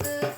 எனக்கு